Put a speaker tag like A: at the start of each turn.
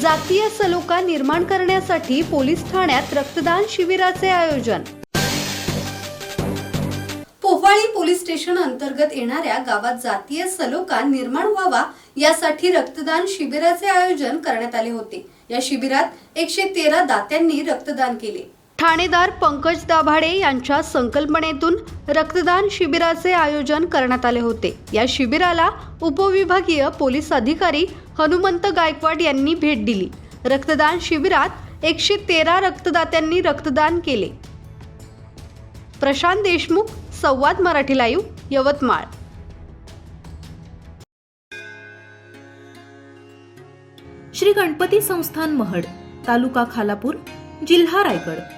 A: जातीय सलोखा निर्माण करण्यासाठी पोलीस ठाण्यात रक्तदान शिबिराचे आयोजन. पोवाळी पोलीस स्टेशन अंतर्गत येणाऱ्या गावात जातीय सलोखा निर्माण व्हावा यासाठी रक्तदान शिबिराचे आयोजन करण्यात आले होते. या शिबिरात एकशे तेरा दात्यांनी रक्तदान केले. ठाणेदार पंकज दाभाडे यांच्या संकल्पनेतून रक्तदान शिबिराचे आयोजन करण्यात आले होते. या शिबिराला उपविभागीय पोलीस अधिकारी हनुमंत गायकवाड यांनी भेट दिली. रक्तदान शिबिरात एकशे तेरा रक्तदात्यांनी रक्तदान केले. प्रशांत देशमुख संवाद मराठी लाईव्ह यवतमाळ.
B: श्री गणपती संस्थान महड तालुका खालापूर जिल्हा रायगड.